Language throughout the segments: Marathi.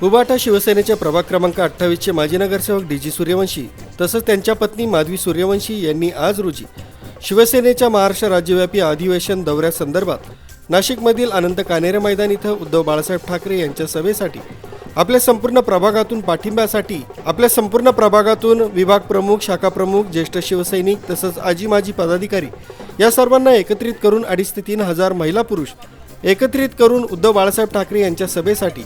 उबाटा शिवसेनेचे प्रभाग क्रमांक अठ्ठावीसचे माजी नगरसेवक डी जी सूर्यवंशी तसंच त्यांच्या पत्नी माधवी सूर्यवंशी यांनी आज रोजी शिवसेनेच्या महाराष्ट्र राज्यव्यापी अधिवेशन दौऱ्यासंदर्भात नाशिकमधील अनंत कानेरे मैदान इथं उद्धव बाळासाहेब ठाकरे यांच्या सभेसाठी आपल्या संपूर्ण प्रभागातून पाठिंब्यासाठी आपल्या संपूर्ण प्रभागातून विभाग प्रमुख शाखा प्रमुख ज्येष्ठ शिवसैनिक तसंच आजी माजी पदाधिकारी या सर्वांना एकत्रित करून अडीच ते तीन हजार महिला पुरुष एकत्रित करून उद्धव बाळासाहेब ठाकरे यांच्या सभेसाठी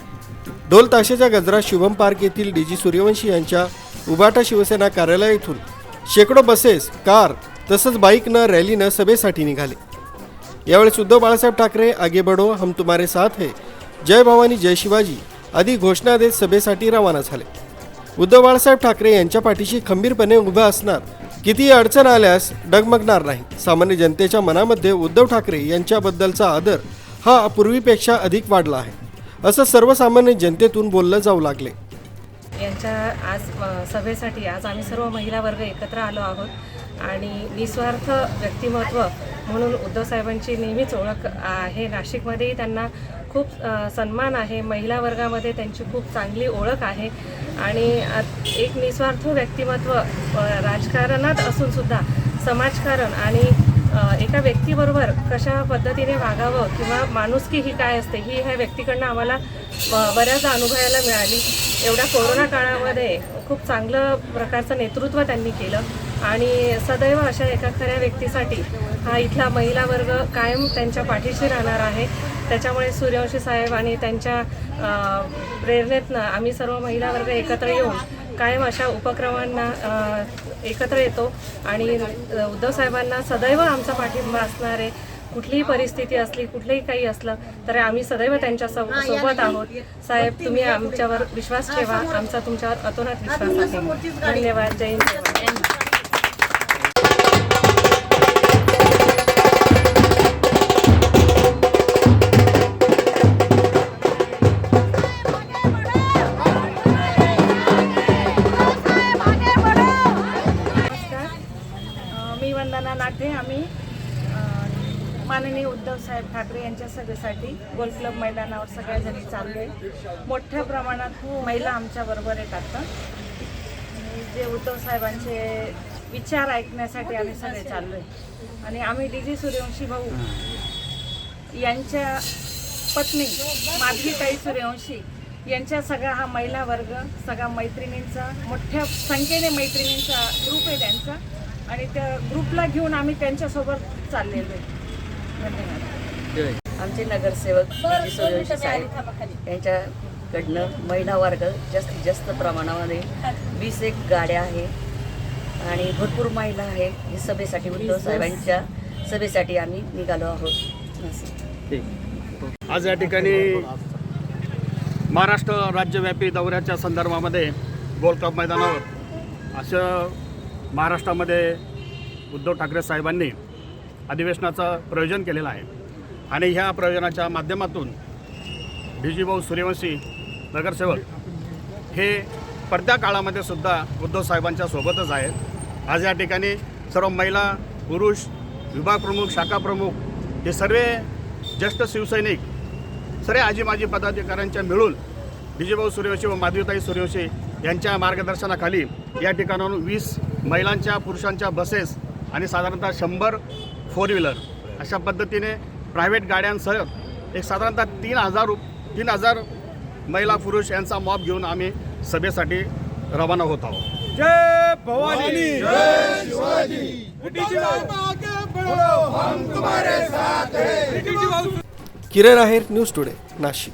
ढोल ताशाच्या गजरात शुभम पार्क येथील डी जी सूर्यवंशी यांच्या उबाटा शिवसेना कार्यालय येथून शेकडो बसेस कार तसंच बाईकनं रॅलीनं सभेसाठी निघाले. यावेळेस उद्धव बाळासाहेब ठाकरे आगे बढो हम तुम्हारे साथ है जय भवानी जय शिवाजी आदी घोषणा देत सभेसाठी रवाना झाले. उद्धव बाळासाहेब ठाकरे यांच्या पाठीशी खंबीरपणे उभा असणार कितीही अडचण आल्यास डगमगणार नाही. सामान्य जनतेच्या मनामध्ये उद्धव ठाकरे यांच्याबद्दलचा आदर हा पूर्वीपेक्षा अधिक वाढला आहे. असं सर्वसामान्य जनतेतून बोललं जाऊ लागले. यांच्या आज सभेसाठी आज आम्ही सर्व महिला वर्ग एकत्र आलो आहोत आणि निस्वार्थ व्यक्तिमत्व म्हणून उद्धव साहेबांची नेहमीच ओळख आहे. नाशिकमध्येही त्यांना खूप सन्मान आहे. महिला वर्गामध्ये त्यांची खूप चांगली ओळख आहे. आणि एक निस्वार्थ व्यक्तिमत्व राजकारणात असूनसुद्धा समाजकारण आणि एका व्यक्तीबरोबर कशा पद्धतीने वागावं किंवा माणुसकी ही काय असते ही ह्या व्यक्तीकडनं आम्हाला बऱ्याचदा अनुभवायला मिळाली. एवढ्या कोरोना काळामध्ये खूप चांगलं प्रकारचं नेतृत्व त्यांनी केलं आणि सदैव अशा एका खऱ्या व्यक्तीसाठी हा इथला महिला वर्ग कायम त्यांच्या पाठीशी राहणार आहे. त्याच्यामुळे सूर्यवंशी साहेब आणि त्यांच्या प्रेरणेतनं आम्ही सर्व महिला वर्ग एकत्र येऊन कायम अशा उपक्रमांना एकत्र येतो आणि उद्धव साहेबांना सदैव आमचा पाठिंबा असणार कुठलीही परिस्थिती असली कुठलंही काही असलं तर आम्ही सदैव त्यांच्यासोबत आहोत. साहेब तुम्ही आमच्यावर विश्वास ठेवा. आमचा तुमच्यावर अतोनात विश्वास आहे. धन्यवाद. जय हिंद. मी वंदना नाटे आम्ही माननीय उद्धव साहेब ठाकरे यांच्या सभेसाठी गोल्फ क्लब मैदानावर सगळ्याजणी चाललोय मोठ्या प्रमाणात महिला आमच्या बरोबर येतात. आणि जे उद्धव साहेबांचे विचार ऐकण्यासाठी आम्ही सगळे चाललोय. आणि आम्ही डी जी सूर्यवंशी भाऊ यांच्या पत्नी माधवीताई सूर्यवंशी यांच्या सगळा हा महिला वर्ग सगळा मैत्रिणींचा मोठ्या संख्येने मैत्रिणींचा ग्रुप आहे त्यांचा. आणि त्या ग्रुपला घेऊन आम्ही त्यांच्यासोबत चाललेलो आहे. धन्यवाद. आमचे नगरसेवक साहेब यांच्याकडनं महिला वर्ग जास्तीत जास्त प्रमाणामध्ये वीस एक गाड्या आहे आणि भरपूर महिला आहे. ही सभेसाठी उद्धव साहेबांच्या सभेसाठी आम्ही निघालो आहोत. आज या ठिकाणी महाराष्ट्र राज्यव्यापी दौऱ्याच्या संदर्भामध्ये गोल कप मैदानावर असं महाराष्ट्रामध्ये उद्धव ठाकरे साहेबांनी अधिवेशनाचं प्रयोजन केलेलं आहे. आणि ह्या प्रयोजनाच्या माध्यमातून भिजीभाऊ सूर्यवंशी नगरसेवक हे पडत्या काळामध्ये सुद्धा उद्धव साहेबांच्या सोबतच आहेत. आज या ठिकाणी सर्व महिला पुरुष विभाग प्रमुख शाखा प्रमुख हे सर्व ज्येष्ठ शिवसैनिक सर्व आजी माजी पदाधिकाऱ्यांच्या मिळून विजयभाऊ सूर्यवंशी व माधवीताई सूर्यवंशी यांच्या मार्गदर्शनाखाली या ठिकाणाहून वीस महिलांच्या पुरुषांच्या बसेस आणि साधारणतः शंभर फोर व्हीलर अशा पद्धतीने प्रायव्हेट गाड्यांसह एक साधारणतः तीन हजार तीन हजार महिला पुरुष यांचा मॉब घेऊन आम्ही सभेसाठी रवाना होत आहोत. जय भवानी! जय Shivaji! Kiran Aher news today Nashik.